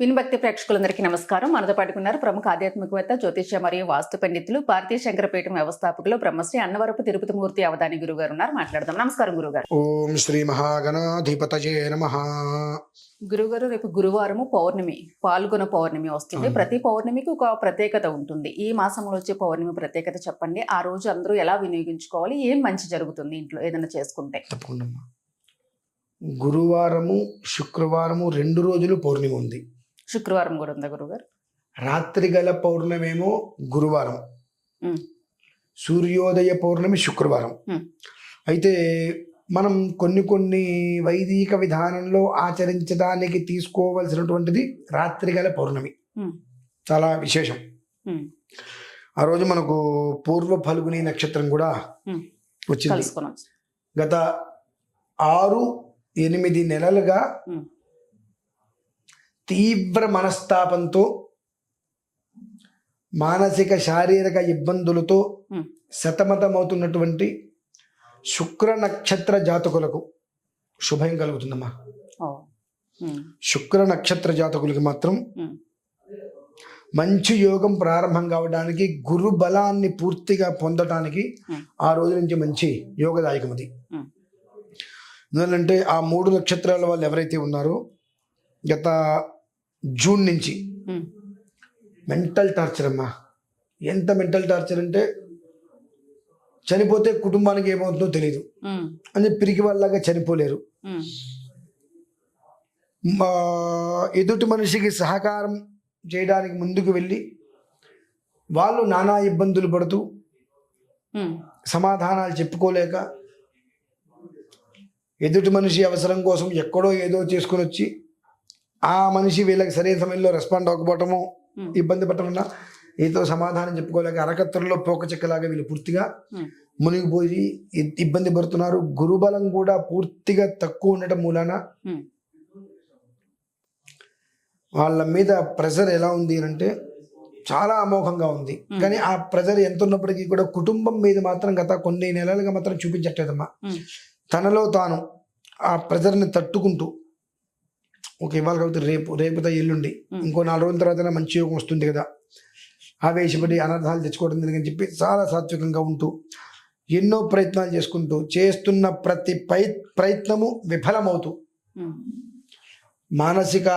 వినుభక్తి ప్రేక్షకులందరికీ నమస్కారం. మనతో పాటుకున్నారు ప్రముఖ ఆధ్యాత్మికవేత్త జ్యోతిష్య మరియు వాస్తు పండితులు భారతీయ శంకరపీఠం వ్యవస్థాపకులు బ్రహ్మశ్రీ అన్నవరపు తిరుపతి మూర్తి అవధాని గురువు గారు ఉన్నారు. మాట్లాడదాం. నమస్కారం గురుగారు. ఓం శ్రీ మహాగణాధిపతయే నమ. గురుగారు రేపు గురువారము పౌర్ణమి పాల్గొన పౌర్ణమి వస్తుంది. ప్రతి పౌర్ణమికి ఒక ప్రత్యేకత ఉంటుంది. ఈ మాసంలో వచ్చే పౌర్ణమి ప్రత్యేకత చెప్పండి. ఆ రోజు అందరూ ఎలా వినియోగించుకోవాలి? ఏం మంచి జరుగుతుంది ఇంట్లో? ఏదైనా చేసుకుంటే. తప్పకుండా. గురువారము శుక్రవారము రెండు రోజులు పౌర్ణమి ఉంది. శుక్రవారం కూడా ఉందా గురుగారు రాత్రి గల పౌర్ణమేమో గురువారం. సూర్యోదయ పౌర్ణమి శుక్రవారం. అయితే మనం కొన్ని కొన్ని వైదిక విధానంలో ఆచరించడానికి తీసుకోవలసినటువంటిది రాత్రి గల పౌర్ణమి. చాలా విశేషం. ఆ రోజు మనకు పూర్వ ఫల్గుని నక్షత్రం కూడా. వచ్చింది గత ఆరు ఎనిమిది నెలలుగా. తీవ్ర మనస్తాపంతో మానసిక శారీరక ఇబ్బందులతో. సతమతమవుతున్నటువంటి శుక్ర నక్షత్ర జాతకులకు శుభం కలుగుతుందమ్మా. శుక్ర నక్షత్ర జాతకులకి మాత్రం. మంచి యోగం ప్రారంభం కావడానికి గురు బలాన్ని పూర్తిగా పొందటానికి. ఆ రోజు నుంచి మంచి యోగదాయకం అది. ఎందుకంటే ఆ మూడు నక్షత్రాల వాళ్ళు ఎవరైతే ఉన్నారో గత జూన్ నుంచి. మెంటల్ టార్చర్ అమ్మా ఎంత మెంటల్ టార్చర్ అంటే చనిపోతే కుటుంబానికి ఏమవుతుందో తెలియదు. అని పిరికి వాళ్ళలాగా చనిపోలేరు ఎదుటి మనిషికి సహకారం చేయడానికి ముందుకు వెళ్ళి వాళ్ళు నానా ఇబ్బందులు పడుతూ. సమాధానాలు చెప్పుకోలేక ఎదుటి మనిషి అవసరం కోసం ఎక్కడో ఏదో చేసుకొని వచ్చి ఆ మనిషి వీళ్ళకి సరైన సమయంలో రెస్పాండ్ అవ్వకపోవటము. ఇబ్బంది పడటం వల్ల ఏదో సమాధానం చెప్పుకోలేక అరకత్తెరలో పోక చెక్కలాగా వీళ్ళు పూర్తిగా. మునిగిపోయి ఇబ్బంది పడుతున్నారు గురుబలం కూడా పూర్తిగా తక్కువ ఉండటం మూలాన. వాళ్ళ మీద ప్రెజర్ ఎలా ఉంది అంటే చాలా అమోఘంగా ఉంది కానీ ఆ ప్రెజర్ ఎంత ఉన్నప్పటికీ కూడా కుటుంబం మీద మాత్రం గత కొన్ని నెలలుగా మాత్రం చూపించట్లేదమ్మా. తనలో తాను ఆ ప్రెజర్ని తట్టుకుంటూ ఓకే ఇవాళ కాబట్టి రేపు రేపుతో ఎల్లుండి. ఇంకో నాలుగు రోజుల తర్వాత మంచి యోగం వస్తుంది కదా ఆవేశపడి అనర్థాలు తెచ్చుకోవడం ఎందుకని చెప్పి చాలా సాత్వికంగా ఉంటూ ఎన్నో ప్రయత్నాలు చేసుకుంటూ చేస్తున్న ప్రతి పై ప్రయత్నము విఫలమవుతూ. మానసిక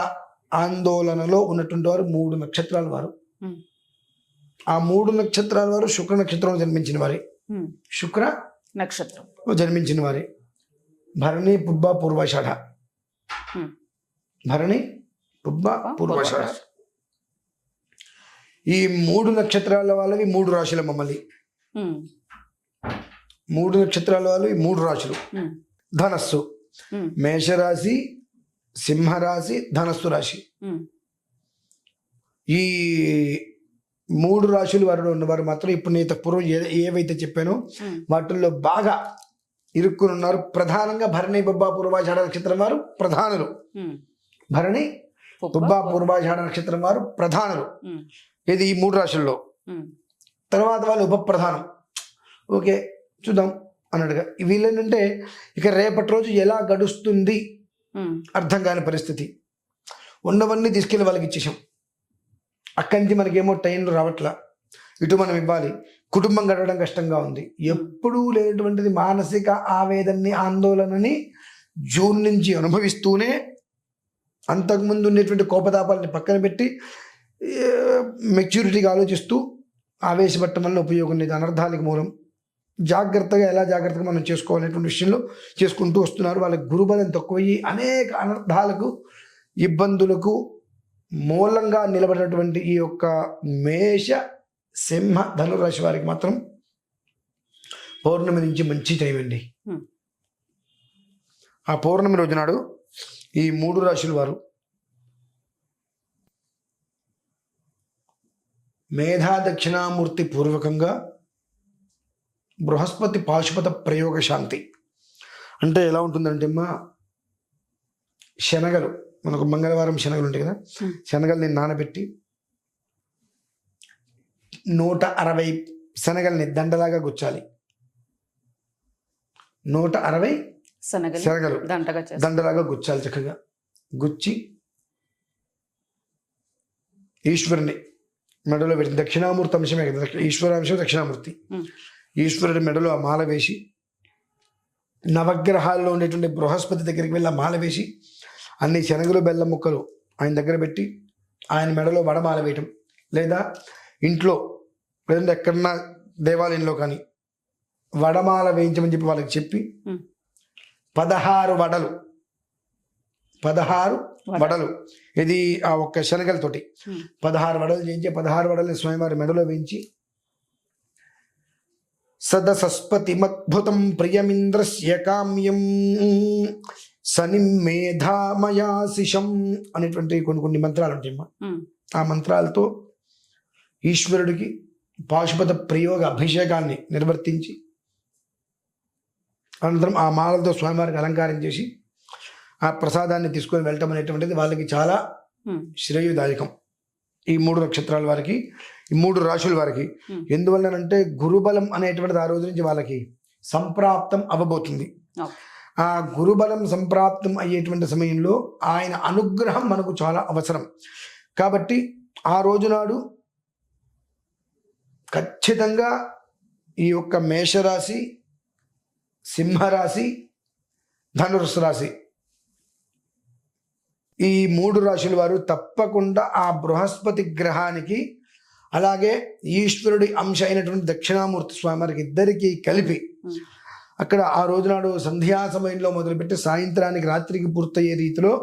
ఆందోళనలో ఉన్నటువంటి వారు మూడు నక్షత్రాల వారు. ఆ మూడు నక్షత్రాల వారు శుక్ర నక్షత్రంలో జన్మించిన వారి. శుక్ర నక్షత్రం జన్మించిన వారి భరణి పుబ్బ పూర్వాషాఢ. భరణి పుబ్బ పూర్వాషాఢ. ఈ మూడు నక్షత్రాల వాళ్ళవి మూడు రాశుల మమ్మల్ని. మూడు నక్షత్రాల వాళ్ళవి మూడు రాశులు. ధనస్సు. మేషరాశి సింహరాశి ధనస్సు రాశి. ఈ మూడు రాశులు వారిలో ఉన్నవారు మాత్రం ఇప్పుడు నేను పూర్వం ఏ ఏవైతే చెప్పానో. వాటిల్లో బాగా ఇరుక్కుని ఉన్నారు ప్రధానంగా భరణి బొబ్బా పూర్వాషాఢ నక్షత్రం వారు ప్రధానులు. భరణి పుబ్బ. పూర్వాషాఢ నక్షత్రం వారు ప్రధానులు. ఇది ఈ మూడు రాశుల్లో. తర్వాత వాళ్ళు ఉపప్రధానం. ఓకే చూద్దాం అన్నట్టుగా. వీళ్ళేంటంటే ఇక రేపటి రోజు ఎలా గడుస్తుంది. అర్థం కాని పరిస్థితి. ఉన్నవన్నీ తీసుకెళ్ళి వాళ్ళకి ఇచ్చేసాం అక్కడి నుంచి మనకేమో టైంలో రావట్లా. ఇటు మనం ఇవ్వాలి. కుటుంబం గడవడం కష్టంగా ఉంది. ఎప్పుడూ లేనటువంటిది మానసిక ఆవేదనని ఆందోళనని జూన్ నుంచి అనుభవిస్తూనే అంతకుముందు ఉండేటువంటి కోపతాపాలని పక్కన పెట్టి మెచ్యూరిటీగా ఆలోచిస్తూ ఆవేశపడటం వల్ల ఉపయోగం లేదు. అనర్థాలకు మూలం. జాగ్రత్తగా ఎలా జాగ్రత్తగా మనం చేసుకోవాలనేటువంటి విషయంలో చేసుకుంటూ వస్తున్నారు. వాళ్ళకి గురుబలం తక్కువయ్యి అనేక అనర్థాలకు ఇబ్బందులకు మూలంగా నిలబడినటువంటి ఈ యొక్క మేష సింహ ధనురాశి వారికి మాత్రం పౌర్ణమి నుంచి మంచి టైం అండి. ఆ పౌర్ణమి రోజు నాడు ఈ మూడు రాశుల వారు మేధా దక్షిణామూర్తి పూర్వకంగా బృహస్పతి పాశుపత ప్రయోగ శాంతి అంటే ఎలా ఉంటుందంటే అమ్మా శనగలు మనకు మంగళవారం శనగలు ఉంటాయి కదా Hmm. శనగల్ని నానబెట్టి నూట అరవై శనగల్ని దండలాగా గుచ్చాలి నూట అరవై శనగలు దండలాగా గుచ్చాలి చక్కగా. గుచ్చి ఈశ్వరుని మెడలో పెట్టి దక్షిణామూర్తి అంశమే కదా ఈశ్వరాంశం దక్షిణామూర్తి. ఈశ్వరుడి మెడలో ఆ మాల వేసి నవగ్రహాల్లో ఉండేటువంటి బృహస్పతి దగ్గరికి వెళ్ళి ఆ మాల వేసి అన్ని శనగలు బెల్లం ముక్కలు ఆయన దగ్గర పెట్టి ఆయన మెడలో వడమాల వేయటం. లేదా ఇంట్లో లేదంటే ఎక్కడన్నా దేవాలయంలో కానీ వడమాల వేయించమని చెప్పి వాళ్ళకి చెప్పి. పదహారు వడలు. పదహారు వడలు. వడలు. ఇది ఆ ఒక్క శనగలతోటి. పదహారు వడలు చేయించి పదహారు వడల్ని స్వామివారి మెడలో వేయించి సదసస్పతిమద్భుతం ప్రియమింద్రస్య కామ్యం సనిమేధామయాశిషం అనేటువంటి కొన్ని కొన్ని మంత్రాలు ఉంటాయమ్మా ఆ మంత్రాలతో ఈశ్వరుడికి పాశుపత ప్రయోగ అభిషేకాన్ని నిర్వర్తించి అనంతరం ఆ మాలతో స్వామివారికి అలంకారం చేసి ఆ ప్రసాదాన్ని తీసుకొని వెళ్ళటం అనేటువంటిది వాళ్ళకి చాలా శ్రేయుదాయకం. ఈ మూడు నక్షత్రాల వారికి ఈ మూడు రాశుల వారికి. ఎందువల్లనంటే గురుబలం అనేటువంటిది ఆ రోజు నుంచి వాళ్ళకి సంప్రాప్తం అవ్వబోతుంది. ఆ గురుబలం సంప్రాప్తం అయ్యేటువంటి సమయంలో ఆయన అనుగ్రహం మనకు చాలా అవసరం. కాబట్టి ఆ రోజు నాడు ఖచ్చితంగా ఈ యొక్క మేషరాశి సింహరాశి ధనుర్సు రాశి. ఈ మూడు రాశుల వారు తప్పకుండా ఆ బృహస్పతి గ్రహానికి అలాగే ఈశ్వరుడి అంశ అయినటువంటి దక్షిణామూర్తి స్వామి వారికి ఇద్దరికీ కలిపి అక్కడ ఆ రోజునాడు సంధ్యా సమయంలో మొదలుపెట్టి సాయంత్రానికి రాత్రికి పూర్తయ్యే రీతిలో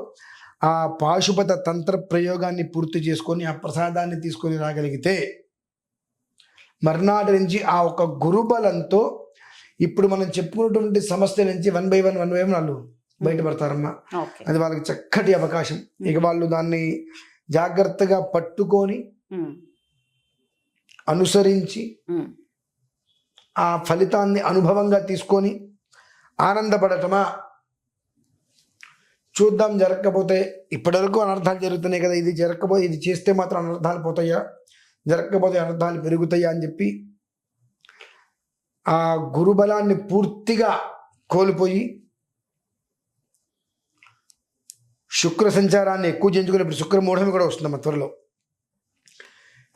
ఆ పాశుపత తంత్ర ప్రయోగాన్ని పూర్తి చేసుకొని ఆ ప్రసాదాన్ని తీసుకొని రాగలిగితే మర్నాటి నుంచి ఆ ఒక గురుబలంతో ఇప్పుడు మనం చెప్పుకున్నటువంటి సమస్య నుంచి one by one one by one వాళ్ళు బయటపడతారమ్మా. అది వాళ్ళకి చక్కటి అవకాశం. ఇక వాళ్ళు దాన్ని జాగ్రత్తగా పట్టుకొని అనుసరించి ఆ ఫలితాన్ని అనుభవంగా తీసుకొని ఆనందపడటమా? చూద్దాం జరగకపోతే ఇప్పటివరకు అనర్థాలు జరుగుతున్నాయి కదా. ఇది జరగకపోతే ఇది చేస్తే మాత్రం అనర్థాలు పోతాయా? జరగకపోతే అనర్థాలు పెరుగుతాయా అని చెప్పి ఆ గురుబలాన్ని పూర్తిగా కోల్పోయి శుక్ర సంచారాన్ని ఎక్కువ చేయించుకుని ఇప్పుడు శుక్రమూఢమి కూడా వస్తుందమ్మ త్వరలో.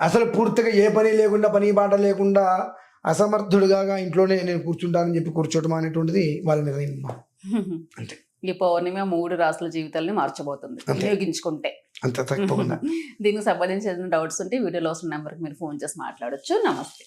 అసలు పూర్తిగా ఏ పని లేకుండా పని బాట లేకుండా అసమర్థుడుగా ఇంట్లోనే నేను కూర్చుంటానని చెప్పి కూర్చోవటం అనేటువంటిది వాళ్ళ నిర్ణయం. అంతే. ఈ పౌర్ణమి మూడు రాసుల జీవితాలని మార్చబోతుంది. అంతే. వినియోగించుకుంటే. అంత తప్పకుండా. దీనికి సంబంధించిన డౌట్స్ ఉంటే వీడియోలో వస్తున్న నెంబర్కి మీరు ఫోన్ చేసి మాట్లాడొచ్చు. నమస్తే.